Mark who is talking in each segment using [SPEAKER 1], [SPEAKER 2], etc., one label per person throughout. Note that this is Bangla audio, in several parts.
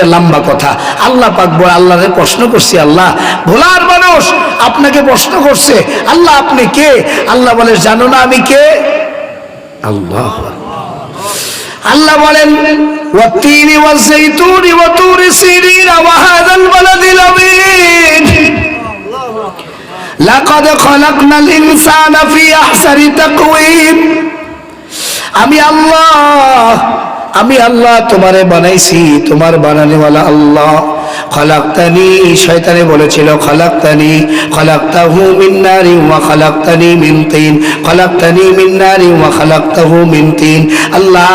[SPEAKER 1] এটা লম্বা কথা আল্লাহ পাক বলে আল্লাহরে প্রশ্ন করছি আল্লাহ ভোলার মানুষ আপনাকে প্রশ্ন করছে আল্লাহ আপনি কে আল্লাহ বলে জানো না আমি কে আল্লাহ আল্লাহ বলেন والتين والزيتون وطور سينين وهذا البلد الأمين لقد خلقنا الإنسان في أحسن تقويم আমি আল্লাহ আমি আল্লাহ তোমারে বানাইছি তোমার বানানেওয়ালা আল্লাহ। খলাক্তানি, শয়তানে বলেছিল, খলাক্তানি, খলাক্তাহু মিন নারি ওয়া খলাক্তানি মিন তিন, খলাক্তানি মিন নারি ওয়া খলাক্তাহু মিন আল্লাহ,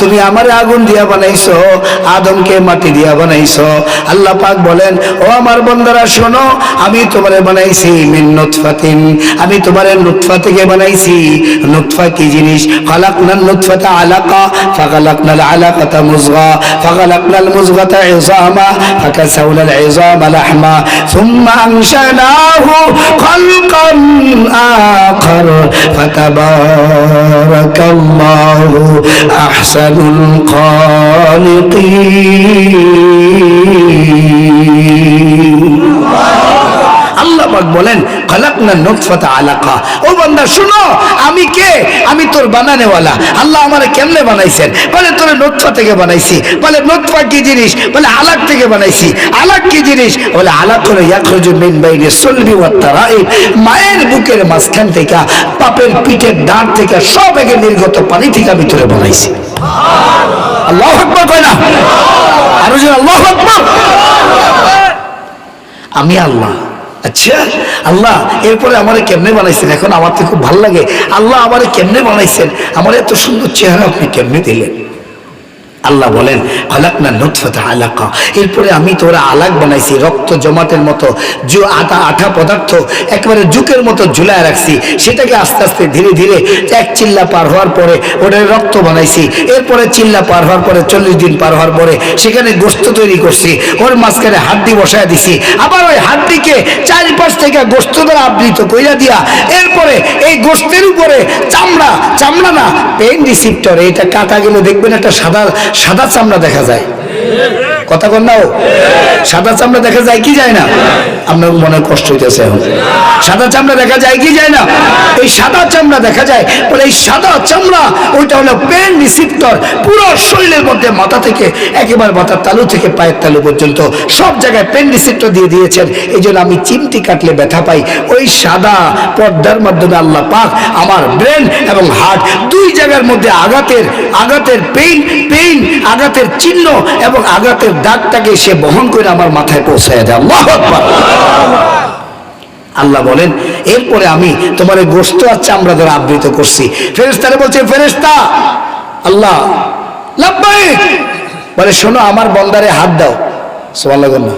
[SPEAKER 1] তুমি আমারে আগুন দিয়া বানাইছো, আদমকে মাটি দিয়া বানাইছো। আল্লাহ পাক বলেন, ও আমার বন্দারা, শোনো, আমি তোমারে বানাইছি মিন নুতফাতিন, আমি তোমারে নুতফা থেকে বানাইছি। নুতফা কি জিনিস? খালাকনাল নুতফাতা আলাকা, ফাখালাকনাল আলাকাতা মুজগা, ফাখালাকনাল মুজগাতা ইজামা فكسونا العظام لحما ثم أنشأناه خلقا آخر. فتبارك الله أحسن الخالقين. আল্লাহ পাক বলেন, খালাকনা নুতফাতা আলাকা। ও বান্দা, শুনো, আমি কে? আমি তোর বানানেওয়ালা। আল্লাহ আমারে কেমনে বানাইছেন? বলে, তোর নুতফা থেকে বানাইছি। বলে নুতফা কি জিনিস? বলে, আলাক থেকে বানাইছি। আলাক কি জিনিস? বলে, আলাক হলো ইয়াখরুজু মিন বাইনি সুলবি ওয়াত তারাইব। মায়ের বুকের মাঝখান থেকে, পাপের পিঠের দাঁত থেকে, সব একে নির্গত পানি থেকে আমি তোরে বানাইছি। আল্লাহ আরও যে আল্লাহ আমি আল্লাহ আচ্ছা আল্লাহ, এরপরে আমারে কেমনে বানাইছেন? এখন আমার তো খুব ভালো লাগে। আল্লাহ আমারে কেমনে বানাইছেন? আমার এত সুন্দর চেহারা আপনি কেমনে দিলেন? আল্লাহ বলেন ফালাকনা নুতফাতা আলাকা। এরপরে আমি তোরা আলাক বানাইছি, রক্ত জমাটের মতো জু আটা, আঠা পদার্থ একেবারে জুকের মতো ঝুলায় রাখছি। সেটাকে আস্তে আস্তে ধীরে ধীরে এক চিল্লা পার হওয়ার পরে ওটার রক্ত বানাইছি। এরপরে চিল্লা পার হওয়ার পরে, চল্লিশ দিন পার হওয়ার পরে সেখানে গোস্ত তৈরি করছি। ওর মাঝখানে হাড্ডি বসায় দিছি। আবার ওই হাড্ডিকে চারিপাশ থেকে গোস্ত দ্বারা আবৃত কইরা দিয়া এরপরে এই গোস্তের উপরে চামড়া চামড়া না, পেন রিসিপ্টর এটা কাটা গেলে দেখবেন একটা সাদা সাদা চামড়া দেখা যায়। কথা কর নাও সাদা চামড়া দেখা যায় কি যায় না? আপনার মনে কষ্ট হইতেছে এখন। সাদা চামড়া দেখা যায় কি যায় না? এই সাদা চামড়া দেখা যায়, বলে এই সাদা চামড়া, ওইটা হলো পেন রিসিপ্টর পুরো শরীরের মধ্যে, মাথা থেকে, একেবারে মাথার তালু থেকে, পায়ের তালু পর্যন্ত, সব জায়গায় পেন রিসিপ্টর দিয়ে দিয়েছেন। এই জন্য আমি চিমটি কাটলে ব্যথা পাই। ওই সাদা পর্দার মাধ্যমে আল্লাহ পাক আমার ব্রেন এবং হার্ট দুই জায়গার মধ্যে আঘাতের আঘাতের পেইন পেইন, আঘাতের চিহ্ন এবং আঘাতের দাগটাকে সে বহন করে আমার মাথায় পৌঁছায় দেয়। আল্লাহ আল্লাহ বলেন, এরপরে আমি তোমার এই গোস্ত আর চামড়া দ্বারা আবৃত করছি। ফেরেস্তারে বলছে ফেরেস্তা আল্লাহ বলে, শোনো, আমার বন্দারে হাত দাও। সোয়াল না।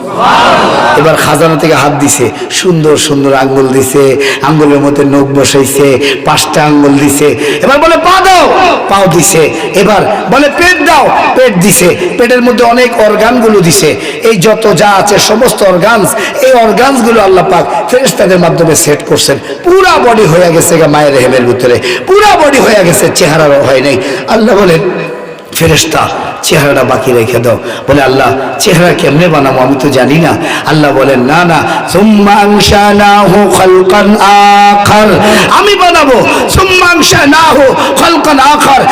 [SPEAKER 1] এবার খাজানা থেকে হাত দিছে, সুন্দর সুন্দর আঙ্গুল দিছে, আঙ্গুলের মধ্যে নখ বসাইছে, পাঁচটা আঙ্গুল দিছে। এবার বলে, পা দাও। পাও দিছে। এবার বলে, পেট দাও। পেট দিছে। পেটের মধ্যে অনেক অর্গানগুলো দিছে। এই যত যা আছে, সমস্ত অর্গানস, এই অর্গানসগুলো আল্লাহ পাক ফেরেশতাদের মাধ্যমে সেট করছেন। পুরা বডি হয়ে গেছে গা মায়ের রেহেমের ভিতরে। পুরা বডি হয়ে গেছে চেহারা হয় নাই। আল্লাহ বলেন ফেরেস্তা চেহারাটা বাকি রেখে দাও। বলে, আল্লাহ, চেহারা কেমনে বানাবো আমি তো জানি না। আল্লাহ বলেন, না না সুম্মাংশানাহু খালকান আখার। আমি বানাবো সুম্মাংশানাহু খালকান আখার।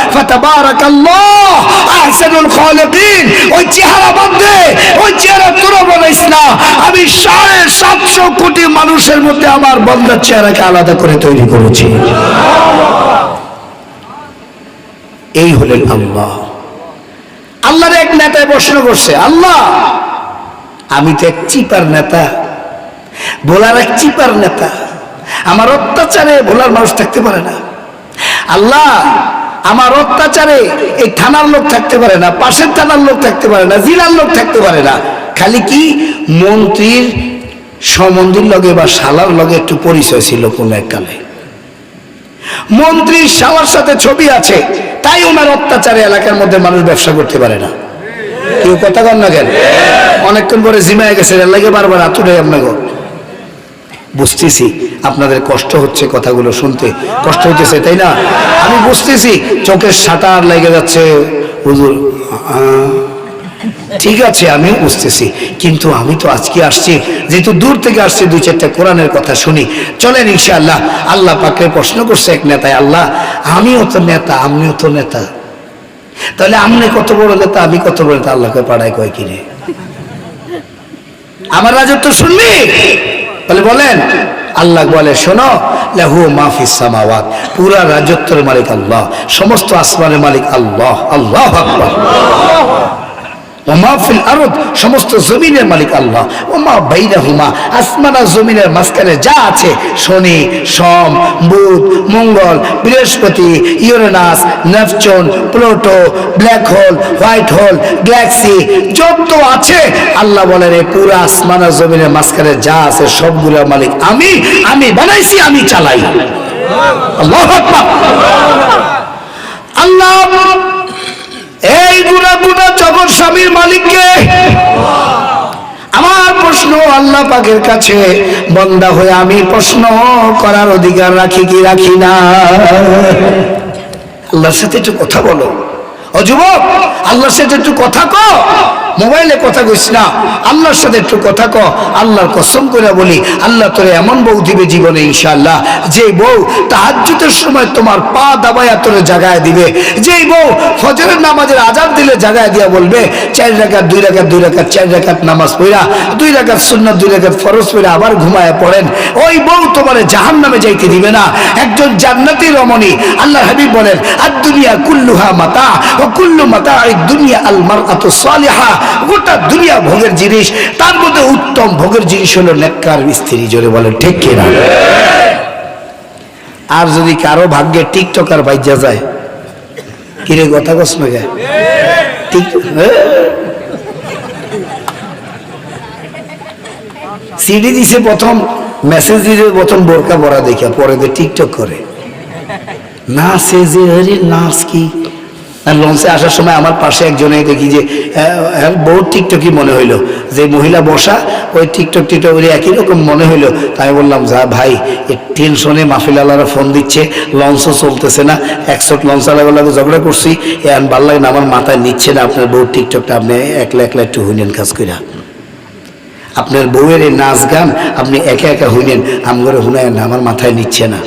[SPEAKER 1] আহসানুল খালিকিন, ওই চেহারা মধ্যে ওই চেহারা তোরা বানাইস না আমি সাড়ে সাতশো কোটি মানুষের মধ্যে আমার বন্দার চেহারাকে আলাদা করে তৈরি করেছি। এই হলেন আল্লাহ। নেতায় প্রশ্ন করছে, আল্লাহ, আমি তো এক চিপার নেতা, ভোলার এক চিপার নেতা, আমার অত্যাচারে ভোলার মানুষ থাকতে পারে না। আল্লাহ, আমার অত্যাচারে এই থানার লোক থাকতে পারে না, পাশের থানার লোক থাকতে পারে না, জেলার লোক থাকতে পারে না। খালি কি মন্ত্রীর সমন্দির লগে বা শালার লগে একটু পরিচয় ছিল কোন এক কালে। মন্ত্রীর শালার সাথে ছবি আছে, তাই ওনার অত্যাচারে এলাকার মধ্যে মানুষ ব্যবসা করতে পারে না। কেউ কথা কন না কেন? অনেকক্ষণ পরে জিমায় গেছে লাগে বারবার আতুরে আপনাকে। বুঝতেছি আপনাদের কষ্ট হচ্ছে কথাগুলো শুনতে। কষ্ট হইতেছে, তাই না? আমি বুঝতেছি, চোখের সাঁটার লেগে যাচ্ছে। হুজুর ঠিক আছে, আমিও বুঝতেছি। কিন্তু আমি তো আজকে আসছি, যেহেতু দূর থেকে আসছি, দুই চারটা কোরআনের কথা শুনি। চলেন ইনশাআল্লাহ, আল্লাহ পাকে প্রশ্ন করছে এক নেতায়, আল্লাহ, আমিও তো নেতা, আমিও তো নেতা। তাহলে আমনে কত বড় নেতা আমি কত বড় নেতা আল্লাহকে পাড়ায় কয় কিনে আমার রাজত্ব শুনবি? বলে বলেন, আল্লাহ বলে, শোনো, লাহু মাহফিস সামাওয়াত, পুরা রাজত্বের মালিক আল্লাহ, সমস্ত আসমানের মালিক আল্লাহ আল্লাহ আকবার। ওমা ফিল আরদ, সমস্ত জমিনের মালিক আল্লাহ। ওমা বাইনাহুমা, আসমান আর জমিনের মাঝখানে যা আছে, শনি, সোম, বুধ, মঙ্গল, বৃহস্পতি, Uranus, Neptune, Pluto, black hole, white hole, galaxy, যত আছে, আল্লাহ বলেন, এই পুরো আসমান জমিনের মাঝখানে যা আছে, সবগুলোর মালিক আমি আমি বানাইছি, আমি চালাই। আল্লাহ আল্লাহ এই গুণা গুণা জগৎ স্বামীর মালিককে। আমার প্রশ্ন আল্লাহ পাকের কাছে, বন্দা হয়ে আমি প্রশ্ন করার অধিকার রাখি কি রাখি না? আল্লাহর সাথে একটু কথা বলো। অযুবক যুবক, আল্লাহর সাথে একটু কথা ক মোবাইলে কথা কইস না, আল্লাহর সাথে একটু কথা ক, আল্লাহর কসম করে বলি, আল্লাহ তোরে এমন বউ দিবে জীবনে ইনশাআল্লাহ যে বউ তাহাজ্জুদের সময় তোমার পা দাবায়া তোরে জাগায় দিবে, যেই বউ ফজরের নামাজের আজান দিলে জাগায় দিয়া বলবে, চার রাকাত, দুই রাকাত দুই রাকাত, চার রাকাত নামাজ পড়া দুই রাকাত সুন্নাত, দুই রাকাত ফরজ পড়া আবার ঘুমায় পড়েন, ওই বউ তোমারে জাহান্নামে যাইতে দিবে না, একজন জান্নাতি রমণী আল্লাহ হাবিব বলেন আর দুনিয়া কুল্লুহা মাতা, ও কুল্লু মাতা এই দুনিয়া আল মারআতু সালিহা গোটা দুনিয়া ভোগের জিনিস, তার মধ্যে উত্তম ভোগের জিনিস হলো নেককার স্ত্রী জোরে বলেন, ঠিক কিনা আর যদি কারও ভাগ্যে টিকটকার বাইজা যায়, কিরে কথা কস না গে সিডি দিছে প্রথম মেসেজ দিছে প্রথম বোরকা পরা দেখা, পরে টিকটক করে। না সে যে, আরে নাচ কি? লঞ্চে আসার সময় আমার পাশে একজনে দেখি যে বহু টিকটকই মনে হইল। যে মহিলা বসা, ওই টিকটক টিকটক ওই একই রকম মনে হইল। তাই বললাম, যা ভাই টেনশনে মাহফিল আলারা ফোন দিচ্ছে, লঞ্চও চলতেছে না একশো লঞ্চ আলাগুলো ঝগড়া করছি, এ আন ভালো লাগে না, আমার মাথায় নিচ্ছে না আপনার বউ টিকটকটা, আপনি একলা একলা একটু হইলেন কাজ কইরা। আপনার বউয়ের এই নাচ গান, আপনি একা একা হইলেন আম করে হুনায় না, আমার মাথায় নিচ্ছে না।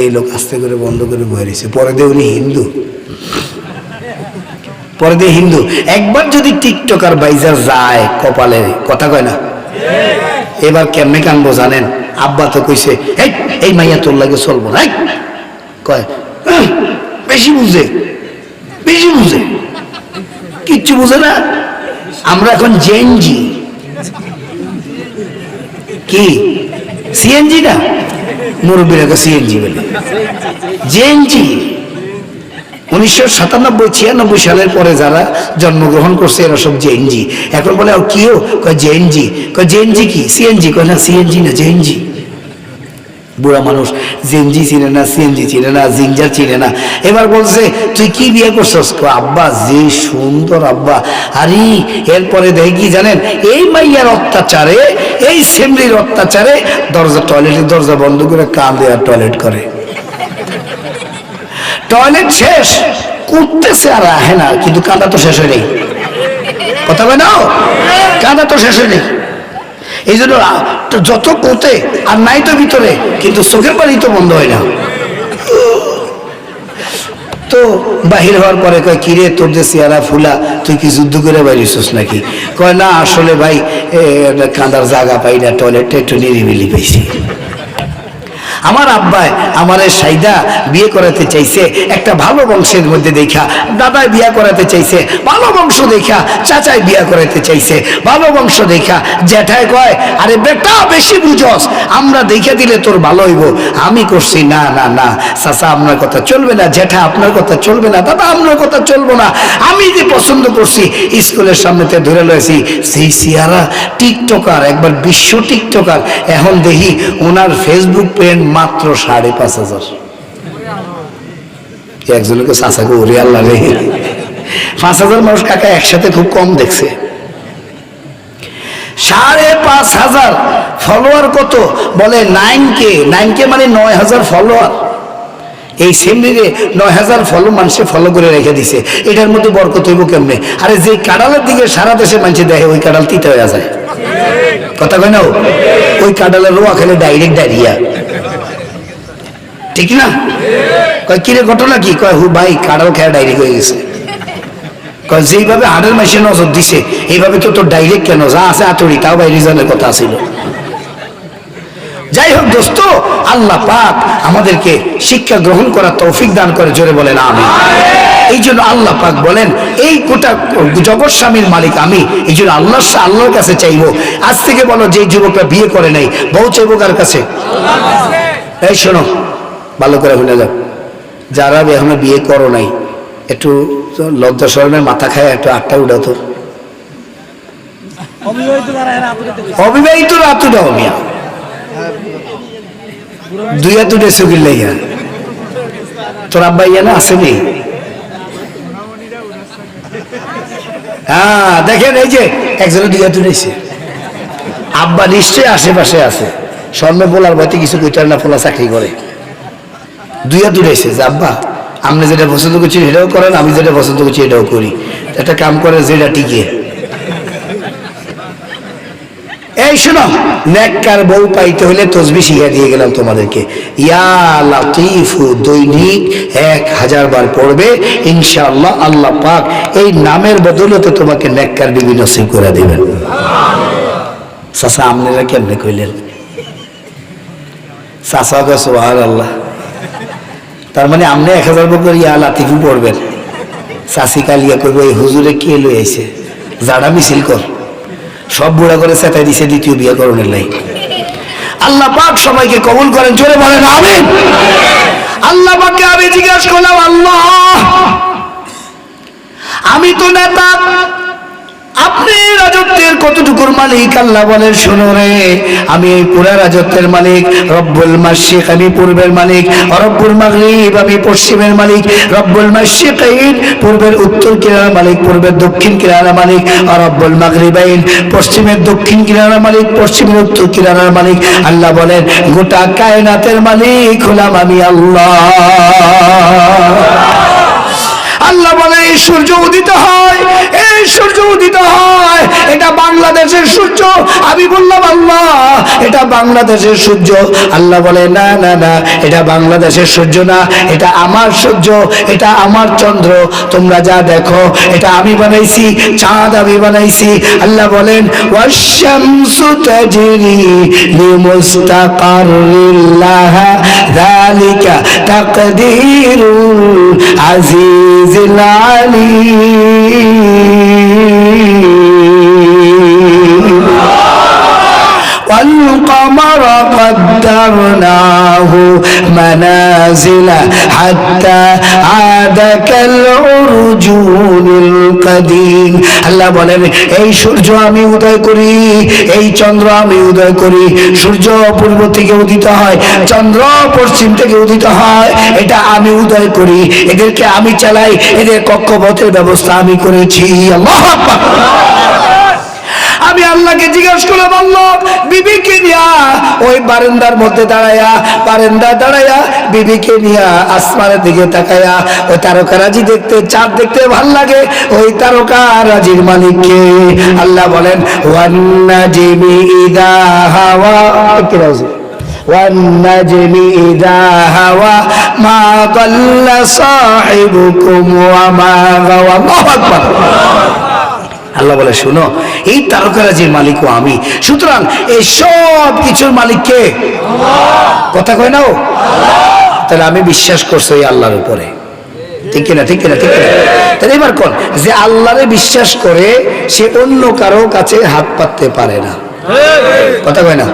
[SPEAKER 1] এই লোক আস্তে করে বন্ধ করে বয়ে রয়েছে। পরে দিয়ে উনি হিন্দু। পরে দিয়ে হিন্দু। একবার যদি টিকটকার বাইজা যায় কপালে, কথা কয় না? এবার কেমনে কানবো জানেন? আব্বা তো কইছে এই এই মাইয়া তোর লাগে চলবো না। কয় বেশি বুঝে বেশি বুঝে। কিচ্ছু বুঝে না। আমরা এখন জেনজি কি? সিএনজি না? মুরব্বীরা সিএনজি বলে? জেএনজি উনিশশো সাতানব্বই, ছিয়ানব্বই সালের পরে যারা জন্মগ্রহণ করছে এরা সব জেএনজি এখন বলে আর কিও কয় জেএনজি কয় জেএনজি কি? সিএনজি কয় না সিএনজি না জেএনজি বুড়া মানুষ জেনজি চিনে না সিএনজি চিনে না, জিঞ্জার চিনে না। এবার বলছে, তুই কি বিয়ে করছস? আব্বা, যে সুন্দর আব্বা। আরে, এরপরে দেখি কি জানেন? এই মাইয়ার অত্যাচারে, এই সেমরির অত্যাচারে দরজা, টয়লেটের দরজা বন্ধ করে কাঁদে আর টয়লেট করে। টয়লেট শেষ। কুদতেছে আর আহে না, কিন্তু কাঁদা তো শেষ হয় নেই কথা বলে নাও কাঁদা তো শেষ হয় নেই এই জন্য যত কোতে, আর নাই তো ভিতরে, কিন্তু চোখের পানি তো বন্ধ হয় না। তো বাহির হওয়ার পরে কয় কিরে তোর যে চেয়ারা ফুলা, তুই কি যুদ্ধ করে বাইরেছিস নাকি? কয়, না, আসলে ভাই কাঁদার জায়গা পাই না, টয়লেটটা একটু নিরিবিলি পাইছি। আমার আব্বাই আমার সাইদা বিয়ে করাতে চাইছে, একটা ভালো বংশের মধ্যে দেখা। দাদাই বিয়ে করাতে চাইছে, ভালো বংশ দেখা। চাচাই বিয়ে করাতে চাইছে, ভালো বংশ দেখা। জ্যাঠাই কয়, আরে বেটা, বেশি বুঝস। আমরা দেখে দিলে তোর ভালো হইব। আমি করছি, না না না, চাচা আপনার কথা চলবে না, জ্যাঠা আপনার কথা চলবে না, দাদা আপনার কথা চলবো না। আমি যে পছন্দ করছি, স্কুলের সামনেতে ধরে লয়েছি সেই সিয়ারা টিকটকার, একবার বিশ্ব টিকটকার। এখন দেখি ওনার ফেসবুক পেন মাত্র সাড়ে পাঁচ হাজার। একজনকে চাচাকে উড়ে আল্লাহ রে। পাঁচ হাজার মানুষ কাকা একসাথে খুব কম দেখছে। সাড়ে পাঁচ হাজার ফলোয়ার কত? বলে নাইন কে। নাইন কে মানে নয় হাজার ফলোয়ার এই সেমনিরে নয় হাজার ফলো মানুষে ফলো করে রেখে দিছে। এটার মধ্যে বরকত হইব কেমনে? আরে যে কাডালের দিকে সারা দেশে মানুষে দেখে, ওই কাঁড়াল তিতে হয়ে যায়। কথা কয় না? ওই কাঁড়ালের রোয়া খেলে ডাইরেক্ট ডায়রিয়া। ঠিক না? কয়, কিরে, ঘটনা কি? কয়, হু, ভাই, কাঁড়াল খেয়ে ডাইরেক্ট হয়ে গেছে। কয়, যেইভাবে হাড়ের মাসে নজর দিছে, এইভাবে তো তোর ডাইরেক্ট কেন? যা আছে আতড়ি, তাও ভাই রিজনের কথা ছিল যাই হোক দোস্ত, আল্লাহ পাক আমাদেরকে শিক্ষা গ্রহণ করার তৌফিক দান করে, জোরে বলেন আমি এই জন্য আল্লাহ পাক বলেন, এই কোটা জগৎ স্বামীর মালিক আমি, এই জন্য আল্লাহ আল্লাহর কাছে চাইব। আজ থেকে বলো, যে যুবকরা বিয়ে করে নাই, বউ চাইব কার কাছে? এই শোনো ভালো করে শুনে যাও। যারা এখনও বিয়ে করো নাই, একটু লজ্জা শরণের মাথা খায়, একটু আটটা উঠাতো অবিবাহিত রাত উঠাও মিয়া। দুই হাত উঠে সুগির লাইয়া তোর আব্বা ইয়া না? আসেনি হ্যাঁ দেখেন এই যে, একজনে দুই হাত উঠেছে। আব্বা নিশ্চয়ই আশেপাশে আছে। স্বর্ণ পোলার বাড়িতে কিছু কইটার না পোলা চাকরি করে। দুই হাত উঠেছে যে, আব্বা আপনি যেটা পছন্দ করছেন এটাও করেন, আমি যেটা পছন্দ করছি এটাও করি। একটা কাম করে যেটা টিকে। এই শোনো, নেককার বউ পাইতে হলে তসবি শিখা দিয়ে গেলাম তোমাদেরকে। ইয়া লাতিফু দৈনিক এক হাজার বার পড়বে, ইনশাআল্লাহ আল্লাহ পাক এই নামের বদলতে তোমাকে নেককার বিবি নসিব করে দেবেন। চাষা আপনারা কেমনে কইলেন? চাষা কে সোহার আল্লাহ তার মানে আপনি এক হাজার বছর ইয়া লাতিফু পড়বেন চাষি কালিয়া করবে এই হুজুরে কে লই আইছে? জাড়া মিছিল কর। সব বুড়া করে চেতাই দিছে দ্বিতীয় বিয়া করণের লাই। আল্লাহ পাক সবাইকে কবুল করেন, জোরে বলেন, আমিন। আল্লাহ পাককে আমি জিজ্ঞাসা করলাম, আল্লাহ, আমি তো নেতা আপনি রাজত্বের কতটুকুর মালিক? আল্লাহ বলেন, শোনো রে, আমি এই পুরা রাজত্বের মালিক, রব্বুল মাসিক আমি পূর্বের মালিক, রব্বুল মাগরিব, আমি পশ্চিমের মালিক, রব্বুল মাসিকাইন পূর্বের উত্তর কিনারা মালিক, পূর্বের দক্ষিণ কিনারা মালিক রব্বুল মাগরিবাইন, পশ্চিমের দক্ষিণ কিনারা মালিক, পশ্চিমের উত্তর কিনারার মালিক। আল্লাহ বলেন, গোটা কায়নাতের মালিক হলাম আমি আল্লাহ। আল্লাহ বলে সূর্য উদিত হয় সূর্য উদিত হয়। এটা বাংলাদেশের সূর্য আমি বললাম আল্লাহ এটা বাংলাদেশের সূর্য। আল্লাহ বলে, না না না, এটা বাংলাদেশের সূর্য না, এটা আমার সূর্য, এটা আমার চন্দ্র। তোমরা যা দেখো, এটা আমি বানাইছি, চাঁদ আমি বানাইছি। আল্লাহ বলেন তাকদীরুল আজিজিল الْمُبِينَ والقمر قدرناه منازل حتى عاد كالعرجون القديم আল্লাহ বলেন এই সূর্য আমি উদয় করি এই চন্দ্র আমি উদয় করি সূর্য পূর্ব থেকে উদিত হয় চন্দ্র পশ্চিম থেকে উদিত হয় এটা আমি উদয় করি এদেরকে আমি চালাই এদের কক্ষপথের ব্যবস্থা আমি করেছি আল্লাহ আকবার। আমি আল্লাহকে জিজ্ঞাসা করলাম আল্লাহ বিবিকে নিয়া ওই বারান্দার মধ্যে দাঁড়ায়া বারান্দা দাঁড়ায়া বিবিকে নিয়া আসমানের দিকে তাকায়া ওই তারকারাজি দেখতে চাঁদ দেখতে ভাল লাগে ওই তারকারাজির মালিককে আল্লাহ বলেন ওয়ান্নাজিমি ইদা হাওয়া কি রাউজি? والنجم إذا هوى ما ضل صاحبكم وما غوى الله أكبر আল্লাহ বলে, শুনো, এই তারকারাজির মালিকও আমি। সুতরাং এই সব কিছুর মালিককে কথা কয় নাও। তাহলে আমি বিশ্বাস করছি আল্লাহর উপরে। ঠিক কিনা ঠিক কিনা ঠিক কিনা? তাহলে এবার কোন? যে আল্লাহরে বিশ্বাস করে সে অন্য কারও কাছে হাত পাততে পারে না। কথা কয় না?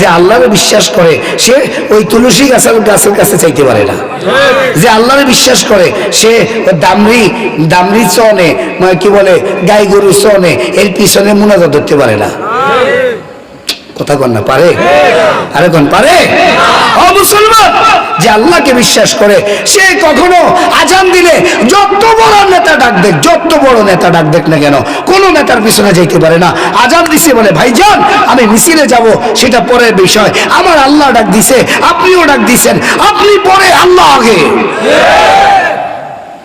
[SPEAKER 1] যে আল্লাহরে বিশ্বাস করে, সে ওই তুলসী গাছের গাছের কাছে চাইতে পারে না। যে আল্লাহরে বিশ্বাস করে, সে দামরি দামরি চনে মানে কি বলে, গাই গরু চনে, এর পিছনে মুনাজা ধরতে পারে না। কথা কন না পারে? আরে কোন পারে? ও মুসলমান যে আল্লাহকে বিশ্বাস করে সে কখনো আজান দিলে যত বড় নেতা ডাক দেখ যত বড় নেতা ডাক দেখ না কেন কোন নেতার পিছনে যাইতে পারে না। আজান দিছে বলে ভাইজান আমি মিছিলে যাব সেটা পরের বিষয়। আমার আল্লাহ ডাক দিছে আপনিও ডাক দিছেন আপনি পরে আল্লাহ আগে।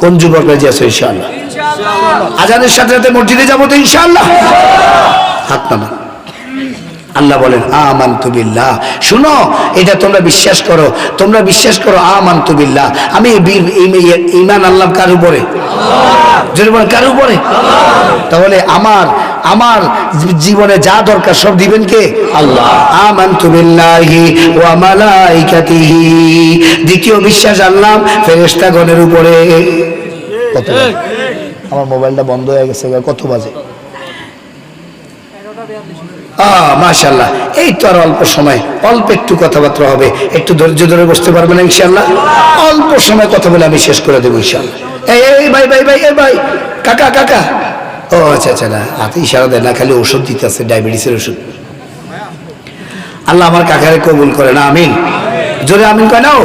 [SPEAKER 1] কোন যুবক রাজি আছে ইনশাআল্লাহ? আজানের সাথে সাথে মসজিদে যাব তো ইনশাআল্লাহ? হাত নামান। আল্লাহ বলেন, আমান্তু বিল্লাহ। শুনো, এটা তোমরা বিশ্বাস করো। তোমরা বিশ্বাস করো, আমান্তু বিল্লাহ। আমি ইমান আল্লাহ কার উপরে? যদি বলেন, কার উপরে? তাহলে আমার আমার জীবনে যা দরকার সব দিবেন কে? আল্লাহ। আমান্তু বিল্লাহি ওয়া মালাইকাতিহি। দ্বিতীয় বিশ্বাস আল্লাহ ফেরেশতাগণের উপরে। কত আমার মোবাইলটা বন্ধ হয়ে গেছে কত বাজে? মাশাল্লাহ এই তো আর অল্প সময়। অল্প একটু কথাবার্তা হবে। একটু ধৈর্য ধরে বসতে পারবেন ইনশাল্লাহ অল্প সময় কথা বলে আমি শেষ করে দেবো ইনশাল্লাহ এই ভাই ভাই ভাই ভাই। কাকা কাকা। ও আচ্ছা আচ্ছা না ইশারা না, খালি ওষুধ দিতে আছে, ডায়াবেটিসের ওষুধ। আল্লাহ আমার কাকারে কবুল করে না, আমিন। জোরে আমিন কয় নাও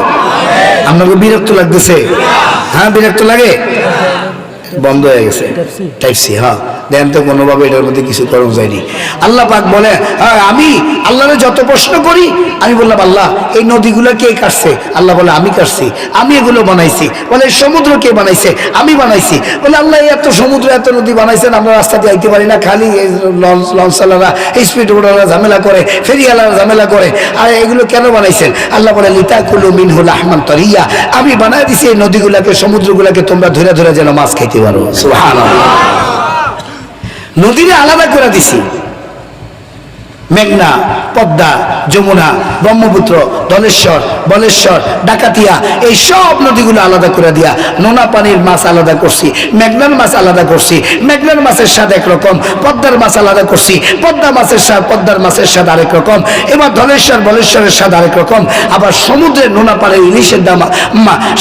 [SPEAKER 1] আপনাকে বিরক্ত লাগতেছে? হ্যাঁ বিরক্ত লাগে? বন্ধ হয়ে গেছে। হ্যাঁ। দেন তো কোনোভাবে এটার মধ্যে কিছু করা যায়নি। আল্লাহ পাক বলে হ্যাঁ আমি আল্লাহরে যত প্রশ্ন করি, আমি বললাম, আল্লাহ, এই নদীগুলো কে কাটছে? আল্লাহ বলে, আমি কাটছি, আমি এগুলো বানাইছি। বলে, সমুদ্র কে বানাইছে? আমি বানাইছি। বলে, আল্লাহ এত সমুদ্র, এত নদী বানাইছেন, আমরা রাস্তা দিয়ে আইতে পারি না। খালি লঞ্চওয়ালারা স্পিড বোটাররা ঝামেলা করে, ফেরিওয়ালারা ঝামেলা করে, আর এগুলো কেন বানাইছেন? আল্লাহ বলে লিতা কুলু মিনহুল আহমান তরিয়া। আমি বানাই দিছি এই নদীগুলাকে, সমুদ্রগুলাকে, তোমরা ধরে ধরে যেন মাছ খাইতে পারো। সুবহানাল্লাহ। নদীরে আলাদা করে দিছি। মেঘনা, পদ্মা, যমুনা, ব্রহ্মপুত্র দলেশ্বর বলেশ্বর ডাকাতিয়া, এই সব নদীগুলো আলাদা করে দিয়া নোনা পানির মাছ আলাদা করছি, মেঘনার মাছ আলাদা করছি, মেঘনার মাছের স্বাদ একরকম, পদ্মার মাছ আলাদা করছি, পদ্মা মাছের স্বাদ, পদ্মার মাছের স্বাদ আরেক রকম, এবার ধলেশ্বর বলেশ্বরের স্বাদ আরেক রকম, আবার সমুদ্রের নোনা পানির ইলিশের দাম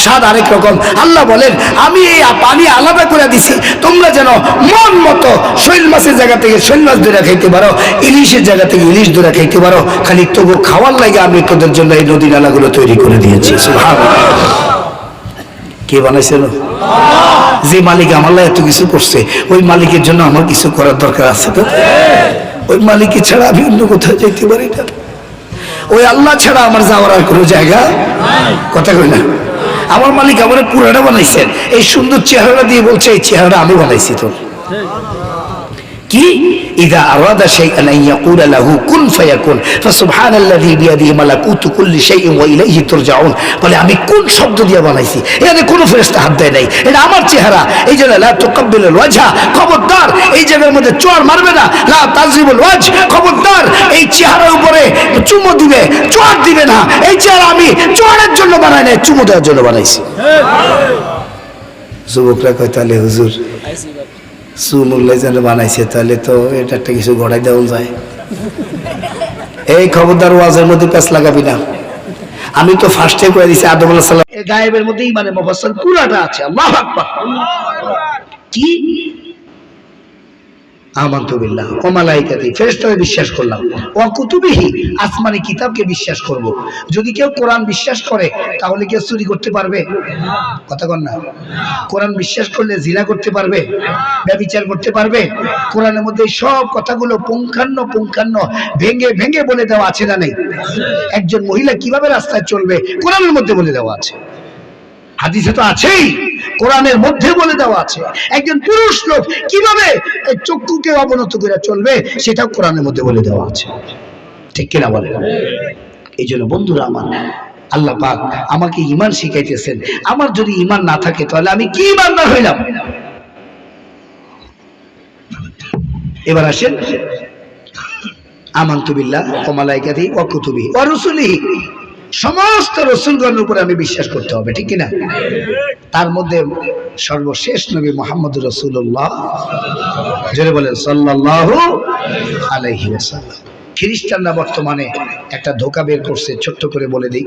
[SPEAKER 1] স্বাদ আরেক রকম। আল্লাহ বলেন, আমি এই পানি আলাদা করে দিছি, তোমরা যেন মন মতো শৈল মাছের জায়গা থেকে শৈল মাছ ধরে খাইতে পারো, ইলিশের জায়গা থেকে ইলিশ ধরে খাইতে পারো, খালি তবু খাওয়ার লাগে আমি তোদের জন্য এই নদী নালাগুলো তৈরি করে দিয়েছি। কে বানাইছিল যে মালিক আমার এত কিছু করছে, ওই মালিকের জন্য আমার কিছু করার দরকার আছে তো? ওই মালিকের ছাড়া আমি অন্য কোথাও যাইতে পারি না। ওই আল্লাহ ছাড়া আমার যাওয়ার আর কোনো জায়গা কথা কই না? আমার মালিক আমার পুরাটা বানাইছেন। এই সুন্দর চেহারাটা দিয়ে বলছে, এই চেহারাটা আমি বানাইছি তো কি? ইদা আরাদা শাইআন আন ইয়াকুলা লাহু কুন ফায়াকুন ফাসুবহানাল্লাযী বিয়াদিহি মালাকুতু কুল্লি শাইইন ওয়া ইলাইহি তুরজাউন। বলে আমি কোন শব্দ দিয়ে বানাইছি? এখানে কোনো ফেরেশতা হাত দেয় নাই। এটা আমার চেহারা। এই জন্য লা তুকাব্বিলুল ওয়াজহা খবরদার। এই জায়গার মধ্যে চোর মারবে না। লা তাজিবুল ওয়াজ খবরদার। এই চেহারার উপরে চুমো দিবে চোর দিবে না। এই চেহারা আমি চোরের জন্য বানাই নাই চুমো দেওয়ার জন্য বানাইছি। যুবকরা কয় তাহলে হুজুর যেন বানাইছে, তাহলে তো এটা একটা কিছু ঘটাই দেওয়া যায়। এই খবরদার ওয়াজের মধ্যে প্যাঁচ লাগাবি না। আমি তো ফার্স্টে করে দিছি, আদম আলাহ সাল্লাম গায়েবের মধ্যেই মানে মফসল পুরাটা আছে, আল্লাহ কি? আমান্তু বিল্লাহ, ও মালাইকাতি ফেরেশতাকে বিশ্বাস করলাম। ও কুতুবিহি, আসমানি কিতাবকে বিশ্বাস করব। যদি কেউ বিশ্বাস করে, তাহলে কেউ চুরি করতে পারবে? কথা বিশ্বাস করলে করতে পারবে? ব্যবিচার করতে পারবে? কোরআনের মধ্যে সব কথাগুলো পুঙ্খান্ন পুঙ্খান্ন, ভেঙে ভেঙে বলে দেওয়া আছে না নেই? একজন মহিলা কীভাবে রাস্তায় চলবে? কোরআনের মধ্যে বলে দেওয়া আছে। হাদিসে তো আছেই। কোরআনের মধ্যে বলে দেওয়া আছে। একজন পুরুষ লোক কীভাবে চক্ষুকে অবনত করে চলবে, সেটাও কোরআনের মধ্যে বলে দেওয়া আছে। ঠিক কিনা বলে এই জন্য বন্ধুরা আমার, আল্লাহ পাক আমাকে ইমান শিখাইতেছেন। আমার যদি ইমান না থাকে, তাহলে আমি কি ইমানদার হইলাম? এবার আসেন। আমান্তু বিল্লাহ ওয়া মালাইকাতিহি সমস্ত রসুলগণের উপরে আমি বিশ্বাস করতে হবে, ঠিক কিনা? তার মধ্যে সর্বশেষ নবী মোহাম্মদ রসুল্লাহ যেটা বলেন সাল্লাহ ওয়াসাল্লাম। খ্রিস্টানরা বর্তমানে একটা ধোকা বের করছে, ছোট্ট করে বলে দিই।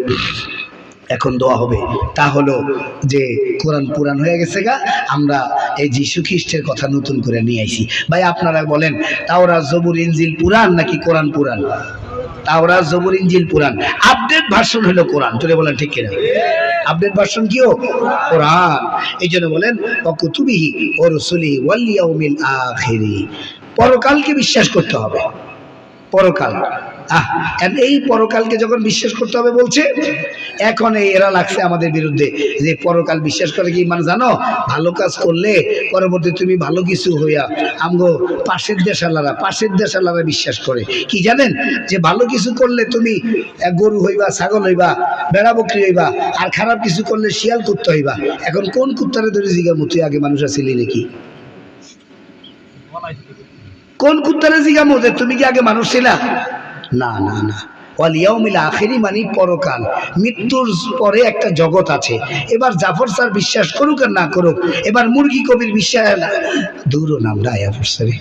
[SPEAKER 1] এখন দোয়া হবে। তা হলো যে, কোরআন পুরাণ হয়ে গেছে গা, আমরা এই যীশু খ্রিস্টের কথা নতুন করে নিয়ে আইছি। ভাই, আপনারা বলেন তাওরা জবুর, ইনজিল পুরাণ নাকি কোরআন পুরাণ? তাওরা জবুর ইঞ্জিল কোরআন। আপডেট ভার্সন হলো কোরআন। চলে বলেন ঠিক কিনা? আপডেট ভার্সন কি ও? কোরআন। এই জন্য বলেন অকুতুবিহি ও রসুলি ওয়াল ইয়াউমিল আখিরি। পরকালকে বিশ্বাস করতে হবে। পরকাল। আহ এই পরকালকে যখন বিশ্বাস করতে হবে বলছে, এখন এরা লাগছে আমাদের বিরুদ্ধে। যে পরকাল বিশ্বাস করে কি মানে জানো, ভালো কাজ করলে পরবর্তী তুমি ভালো কিছু হইয়া আমগো পাশের দেশালারা পাশের দেশালারা বিশ্বাস করে। কি জানেন? যে ভালো কিছু করলে তুমি গরু হইবা, ছাগল হইবা বেড়া বকরি হইবা, আর খারাপ কিছু করলে শিয়াল কুত্তা হইবা। এখন কোন কুত্তারে ধরে জিগা মতো আগে মানুষ আসিলি নাকি? কোন কুত্তারে জিগামো যে তুমি কি আগে মানুষ ছিলা? না না না। ওয়ালিয়াউমিল আখিরি মানে পরকাল। মৃত্যুর পরে একটা জগৎ আছে। এবার জাফর স্যার বিশ্বাস করুক আর না করুক, এবার মুরগি কবির বিশ্বাস দূর নাম আয়া পড়ছে রে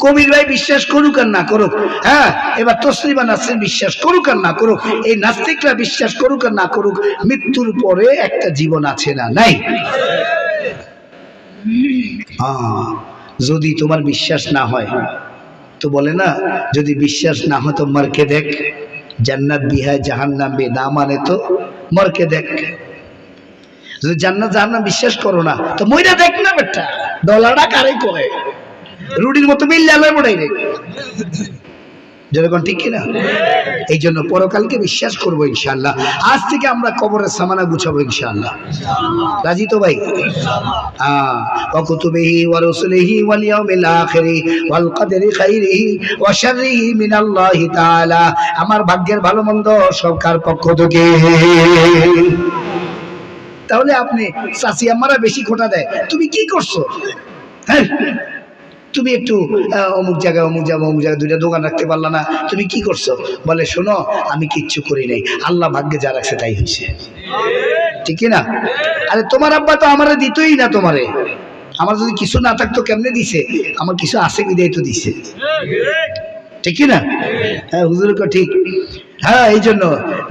[SPEAKER 1] কবির ভাই বিশ্বাস করুক আর না করুক হ্যাঁ? এবার তসলিমা নাসরিন বিশ্বাস করুক আর না করুক, এই নাস্তিকরা বিশ্বাস করুক আর না করুক, মৃত্যুর পরে একটা জীবন আছে না নাই? যদি তোমার বিশ্বাস না হয় তো বলে না, যদি বিশ্বাস না হয় তো মরকে দেখ। জান্নাত বিহায় জাহান্নাম বে, না মানে তো মরকে দেখ। যদি জান্নাত জাহান্নাম বিশ্বাস করো না, তো মইরা দেখ না বেটা। ডলারটা কারে কয়? রুটির মতো জ্বালায় মোটাই রে। যেরকম ঠিক কিনা? এই জন্য পরকালকে বিশ্বাস করব ইনশাল্লাহ আজ থেকে আমরা কবরের সামানা গুছাবো ইনশাল্লাহ রাজি তো ভাই? হ্যাঁ। অকুতুবেহি ওয়া রসুলিহি ওয়াল ইয়াউমিল আখিরি ওয়াল কদরি খাইরিহি ওয়া শাররিহি মিনাল্লাহি তাআলা। আমার ভাগ্যের ভালো মন্দ সরকার পক্ষ থেকে? তাহলে আপনি চাচি আমারা বেশি খোটা দেয়। তুমি কি করছ? হ্যাঁ? তুমি একটু অমুক জায়গায় অমুক জায়গায় অমুক জায়গায় দুইটা দোকান রাখতে পারলা না, তুমি কি করছ? বলে, শোনো, আমি কিচ্ছু করি নাই। আল্লাহ ভাগ্যে যা রাখছে তাই হয়েছে। ঠিক না? আরে, তোমার আব্বা তো আমারে দিতই না তোমারে। আমার যদি কিছু না থাকতো কেমনে দিছে? আমার কিছু আছে বিদায় তো দিছে। ঠিক না? হ্যাঁ হুজুর ঠিক। হ্যাঁ এই জন্য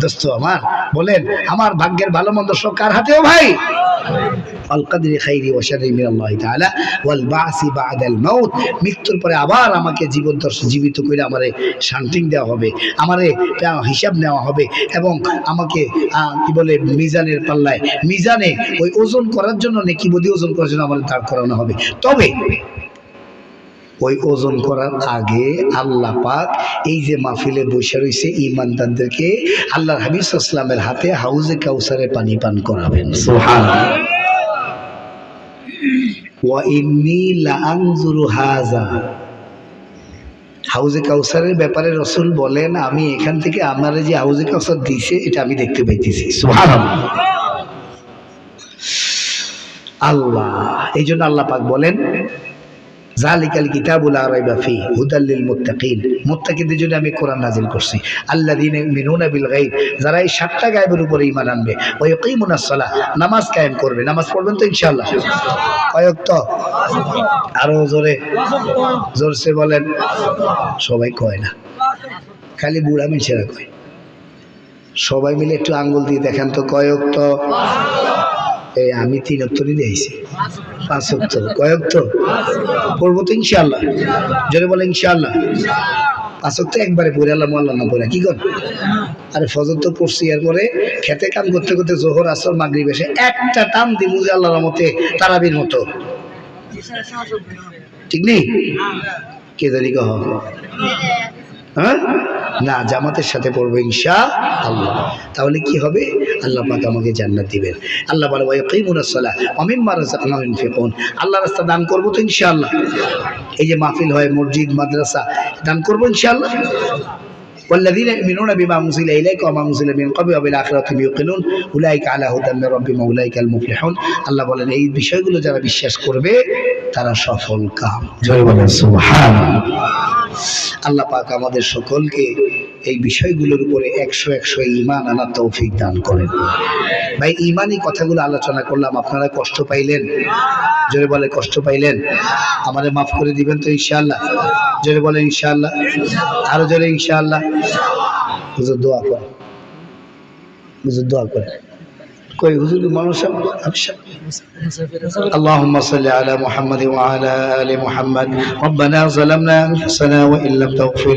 [SPEAKER 1] দোস্ত, আমার, বলেন, আমার ভাগ্যের ভালো মন্দ সব কার হাতেও ভাই? মৃত্যুর পরে আবার আমাকে জীবন জীবন্ত জীবিত করে আমারে শান্তিং দেওয়া হবে, আমারে হিসাব নেওয়া হবে এবং আমাকে কি বলে, মিজানের পাল্লায়, মিজানে ওই ওজন করার জন্য, নেকি বদি ওজন করার জন্য আমার দাঁড় করানো হবে। তবে ওই ওজন করার আগে আল্লাহ পাক এই যে মাহফিলে বসে রয়েছে ইমানদারদেরকে আল্লাহ হাবিব ইসলামের হাতে হাউজে কাউসারে পানি পান করাবেন। হাযা। হাউজে কাউসারের ব্যাপারে রসুল বলেন, আমি এখান থেকে আমার যে হাউজে কাউসার দিছে এটা আমি দেখতে পাইতেছি। সুবহানাল্লাহ। আল্লাহ এই জন্য আল্লাহ পাক বলেন জালিকাল কিতাবুল আরাইবা ফি হুদাল লিল মুত্তাকিন মুত্তাকিনদের জন্য আমি কোরআন নাজিল করছি। আল্লাহ আল্লাযীনা ইউমিনুনা বিল গায়ব যারা এই সাতটা গায়বের উপরে ঈমান আনবে, ওয়া ইয়াকিমুনাস সালাহ, নামাজ কায়েম করবে। নামাজ পড়বেন তো ইনশাআল্লাহ। কয়েক তো আরও জোরে। জোরসে বলেন, সবাই কয় না। খালি বুড়া মিছেরা কয়। সবাই মিলে একটু আঙ্গুল দিয়ে দেখেন তো কয়েক তো এই আমি তিন অক্টরই দিয়েছি পাঁচ অক্টর কয়েক তো পড়ব তো ইনশাল্লাহ জোরে বলে ইনশাল্লাহ পাঁচ একবারে পড়ে আল্লাহ আল্লাহ না পড়ে। কি কর? আরে ফজর তো পড়ছি, এরপরে খেতে কাম করতে করতে জোহর, আসর, মাগরিব এসে একটা টান দিব যে আল্লাহর মতে তারাবির মতো। ঠিক নেই? কে জানি কহ। হ্যাঁ? না, জামাতের সাথে পড়ব ইনশা আল্লাহ তাহলে কি হবে? আল্লাহ পাক আমাকে জান্নাত দিবেন। আল্লাহ বলে ওয়া ইয়াকিমুনাস সালাহ ওয়া মিম্মা রাযাকনাহুম আল্লাহ রাস্তা দান করব তো ইনশাআল্লাহ। এই যে মাহফিল হয়, মসজিদ, মাদ্রাসা, দান করব ইনশাআল্লাহ? والذين يؤمنون بما أنزل إليك وما أنزل من قبل وبالآخرة هم يوقنون أولئك على هدى من ربهم وأولئك المفلحون আল্লাহ বলেন এই বিষয়গুলো যারা বিশ্বাস করবে তারা সফল কাম জয় বলেন সুবহানাল্লাহ আল্লাহ পাক আমাদের সকলকে এই বিষয়গুলোর উপরে একশো একশো ইমান আনার তৌফিক দান করেন ভাই ইমানই কথাগুলো আলোচনা করলাম আপনারা কষ্ট পাইলেন জোরে বলে কষ্ট পাইলেন আমাদের মাফ করে দিবেন তো ইনশাআল্লাহ জোরে বলে ইনশাআল্লাহ আরো জোরে ইনশাআল্লাহ হুজুর দোয়া করে হুজুর দোয়া করে কই হুজুর মানুষ আচ্ছা اللهم صل على محمد وعلى ال محمد ربنا ظلمنا انفسنا وان لم تغفر